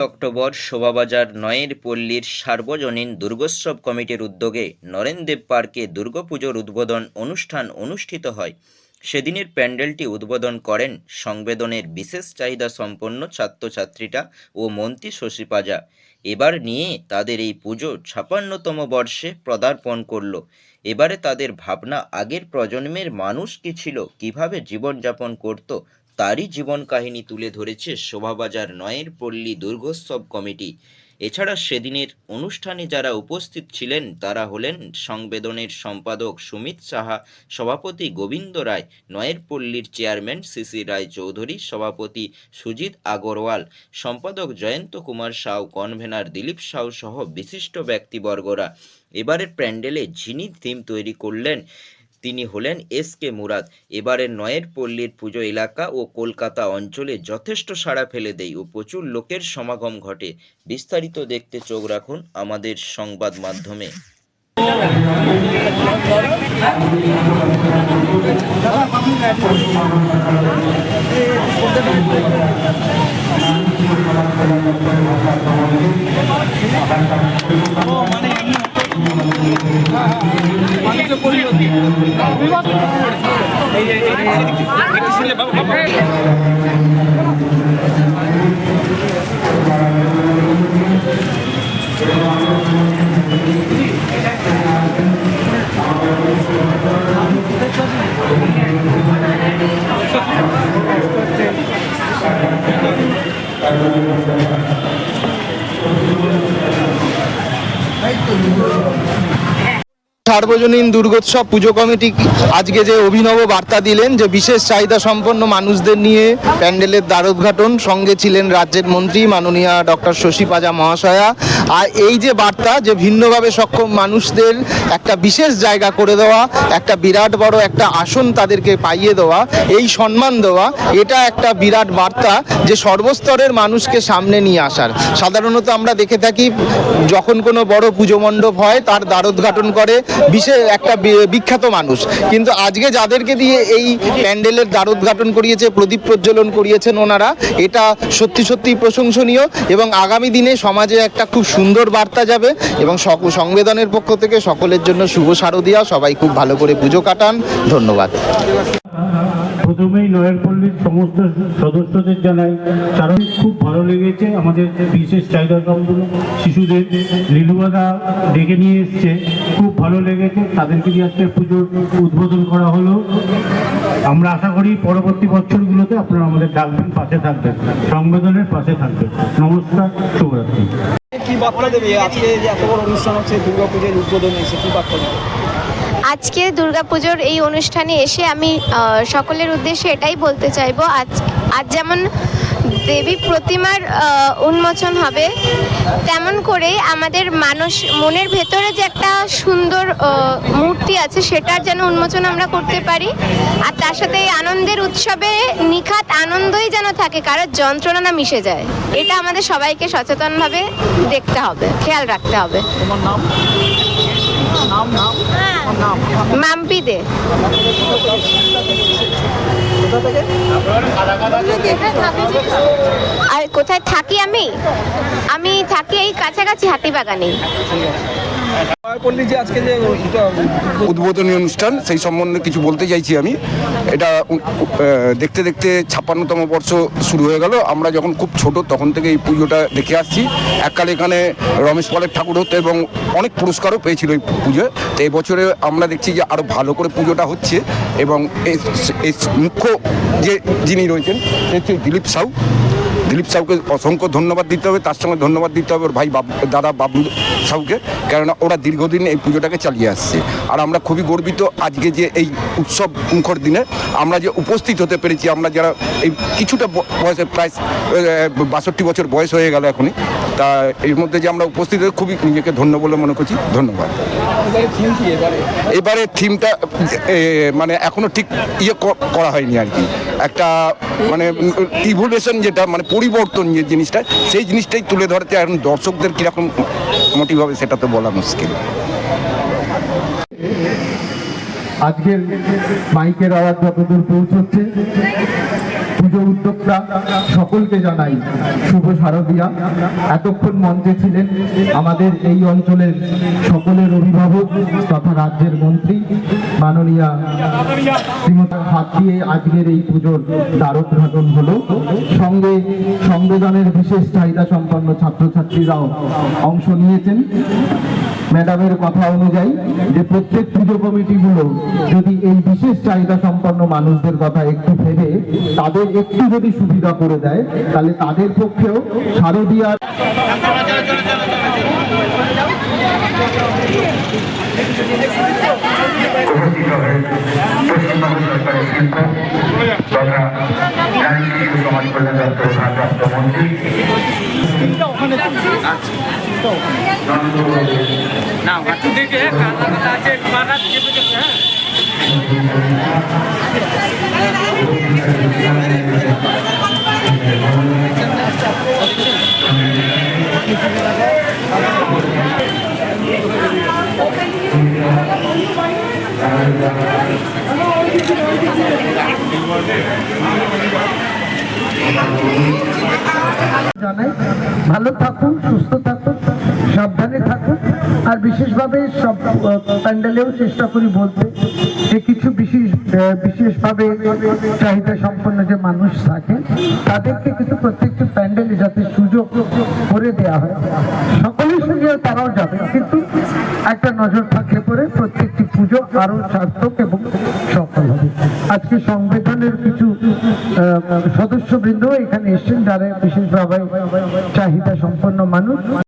October Shobhabazar নয়ের পল্লীর সার্বজনীন দুর্গোৎসব কমিটির উদ্যোগে নরেনদেব পার্কে দুর্গাপুজোর উদ্বোধন অনুষ্ঠান অনুষ্ঠিত হয়। সেদিনের প্যান্ডেলটি উদ্বোধন করেন সংবেদনের বিশেষ চাহিদা সম্পন্ন ছাত্রছাত্রীরা ও মন্ত্রী শশী পাজা। এবার নিয়ে তাদের এই পুজো ছাপান্নতম বর্ষে পদার্পণ করল। এবারে তাদের ভাবনা আগের প্রজন্মের মানুষ কি ছিল, কীভাবে জীবনযাপন করত তারই জীবন কাহিনী তুলে ধরেছে শোভাবাজার নয়ের পল্লী দুর্গোৎসব কমিটি। এছাড়া সেদিনের অনুষ্ঠানে যারা উপস্থিত ছিলেন, তারা হলেন সংবেদনের সম্পাদক সুমিত সাহা, সভাপতি গোবিন্দ রায়, নয়ের পল্লীর চেয়ারম্যান সিসি রায় চৌধুরী সভাপতি সুজিত আগরওয়াল, সম্পাদক জয়ন্ত কুমার সাউ, কনভেনার দিলীপ সাউ সহ বিশিষ্ট ব্যক্তিবর্গরা। এবারের প্যান্ডেলে যিনি থিম তৈরি করলেন তিনি হলেন এস কে মুরাদ। এবারের নয়ের পল্লীর পুজো এলাকা ও কলকাতা অঞ্চলে যথেষ্ট সাড়া ফেলে দেয় ও প্রচুর লোকের সমাগম ঘটে। বিস্তারিত দেখতে চোখ রাখুন আমাদের সংবাদ মাধ্যমে। সার্বজনীন দুর্গোৎসব পুজো কমিটি আজকে যে অভিনব বার্তা দিলেন যে বিশেষ চাহিদা সম্পন্ন মানুষদের নিয়ে প্যান্ডেলের দ্বারোদ্ঘাটন সঙ্গে ছিলেন রাজ্যের মন্ত্রী মাননীয়া ডক্টর শশী পাজা মহাশয়া। আর এই যে বার্তা যে ভিন্নভাবে সক্ষম মানুষদের একটা বিশেষ জায়গা করে দেওয়া, একটা বিরাট বড় একটা আসন তাদেরকে পাইয়ে দেওয়া, এই সম্মান দেওয়া, এটা একটা বিরাট বার্তা যে সর্বস্তরের মানুষকে সামনে নিয়ে আসার। সাধারণত আমরা দেখে থাকি, যখন কোনো বড় পুজো মণ্ডপ হয়, তার দ্বারোদ্ঘাটন করে বিশেষ একটা বিখ্যাত মানুষ। কিন্তু আজকে যাদেরকে দিয়ে এই প্যান্ডেলের দ্বারোদ্ঘাটন করিয়েছে, প্রদীপ প্রজ্বলন করিয়েছেন ওনারা, এটা সত্যি সত্যি প্রশংসনীয় এবং আগামী দিনে সমাজে একটা খুব সুন্দর বার্তা যাবে এবং সংবেদনের পক্ষ থেকে সকলের জন্য শুভ শারদিয়া। সবাই খুব ভালো করে পুজো কাটান। ধন্যবাদ। প্রথমেই নয়ের পল্লীর সমস্ত সদস্যদের জানাই, কারণ খুব ভালো লেগেছে আমাদের বিশেষ চাহিদা সম্পন্ন শিশুদের। লীলুবাদা ডেকে নিয়ে এসছে, খুব ভালো লেগেছে। তাদেরকে দিয়ে আজকে পুজোর উদ্বোধন করা হলো। আমরা আশা করি পরবর্তী বছরগুলোতে আপনারা আমাদের ডাকবেন পাশে থাকবেন, সংবেদনের পাশে থাকবেন। নমস্কার, শুভরাত্রি। কি বার্তা দেবে? আজকে যে এত বড় অনুষ্ঠান হচ্ছে, দুর্গাপুজোর উদ্বোধন এসে কি বার্তা দেবে? আজকে দুর্গাপুজোর এই অনুষ্ঠানে এসে আমি সকলের উদ্দেশ্যে এটাই বলতে চাইব, আজ আজ যেমন দেবী প্রতিমার উন্মোচন হবে, তেমন করেই আমাদের মানুষ, মনের ভেতরে যে একটা সুন্দর মূর্তি আছে সেটার যেন উন্মোচন আমরা করতে পারি। আর তার সাথে এই আনন্দের উৎসবে নিখাত আনন্দই যেন থাকে, কারোর যন্ত্রণা না মিশে যায়। এটা আমাদের সবাইকে সচেতনভাবে দেখতে হবে, খেয়াল রাখতে হবে। তোমার নাম নাম নাম তোমার নাম মাম্পি দে আর কোথায় থাকি আমি? আমি থাকি এই কাছাকাছি হাতিবাগানে। উদ্বোধনী অনুষ্ঠান, সেই সম্বন্ধে কিছু বলতে চাইছি আমি। এটা দেখতে দেখতে ছাপ্পান্নতম বর্ষ শুরু হয়ে গেল। আমরা যখন খুব ছোট, তখন থেকে এই পুজোটা দেখে আসছি। এককালে এখানে রমেশ পালের ঠাকুর হতো এবং অনেক পুরস্কারও পেয়েছিল এই পুজোয়। তো এই বছরে আমরা দেখছি যে আরও ভালো করে পুজোটা হচ্ছে এবং মুখ্য যে যিনি রয়েছেন, সে হচ্ছে দিলীপ সাউ। দিলীপ সাউকে অসংখ্য ধন্যবাদ দিতে হবে, তার সঙ্গে ধন্যবাদ দিতে হবে ওর ভাই বাবু দাদা বাবু সাউকে কেননা ওরা দীর্ঘদিন এই পুজোটাকে চালিয়ে আসছে। আর আমরা খুবই গর্বিত আজকে যে এই উৎসব মুখর দিনে আমরা যে উপস্থিত হতে পেরেছি, আমরা যারা এই কিছুটা বয়সে প্রায় বাষট্টি বছর বয়স হয়ে গেল এখনই, তা এর মধ্যে যে আমরা উপস্থিত হয়ে খুবই নিজেকে ধন্য বলে মনে করছি, ধন্যবাদ। এবারে থিমটা মানে এখনও ঠিক ইয়ে করা হয়নি আর কি। একটা মানে ইভলিউশন যেটা মানে পরিবর্তন যে জিনিসটা, সেই জিনিসটাই তুলে ধরতে এখন দর্শকদের কীরকম মোটিভ হবে সেটা তো বলা মুশকিল। আজকের মাইকের আওয়াজ যতদূর পৌঁছচ্ছে। পুজো উদ্যোক্তা সকলকে জানাই শুভ শারদিয়া। এতক্ষণ মঞ্চে ছিলেন আমাদের এই অঞ্চলের সকলের অভিভাবক তথা রাজ্যের মন্ত্রী মাননীয়া শ্রীমতার হাত দিয়ে আজকের এই পুজোর দ্বারোদ্ঘাটন হলো। সঙ্গে সংবেদনের বিশেষ চাহিদা সম্পন্ন ছাত্রছাত্রীরাও অংশ নিয়েছেন। ম্যাডামের কথা অনুযায়ী যে প্রত্যেক পুজো কমিটিগুলো যদি এই বিশেষ চাহিদা সম্পন্ন মানুষদের কথা একটু ভেবে তাদের একটু যদি সুবিধা করে দেয়, তাহলে তাদের পক্ষেও শারদীয়ার উপস্থিত হয়ে পশ্চিমবঙ্গ সরকারের শিল্প তথা নারী শিশু সমাজ কল্যাণ দপ্তরের ভারপ্রাপ্ত মন্ত্রী ভালো থাকুন, সুস্থ থাকুন, সাবধানে থাকুন, আর বিশেষভাবে সব প্যান্ডেলেও চেষ্টা করি বলতে যে কিছু বিশেষ বিশেষভাবে চাহিদা সম্পন্ন যে মানুষ থাকে, তাদেরকে কিন্তু প্রত্যেকটি প্যান্ডেলে যাতে সুযোগ করে দেওয়া হয়। সকলের সঙ্গে তারাও যাবে, কিন্তু একটা নজর থাকলে পরে প্রত্যেকটি পুজো আরও সার্থক এবং সফল হবে। আজকে সংবিধানের কিছু সদস্যবৃন্দ এখানে এসছেন যারা বিশেষভাবে চাহিদা সম্পন্ন মানুষ।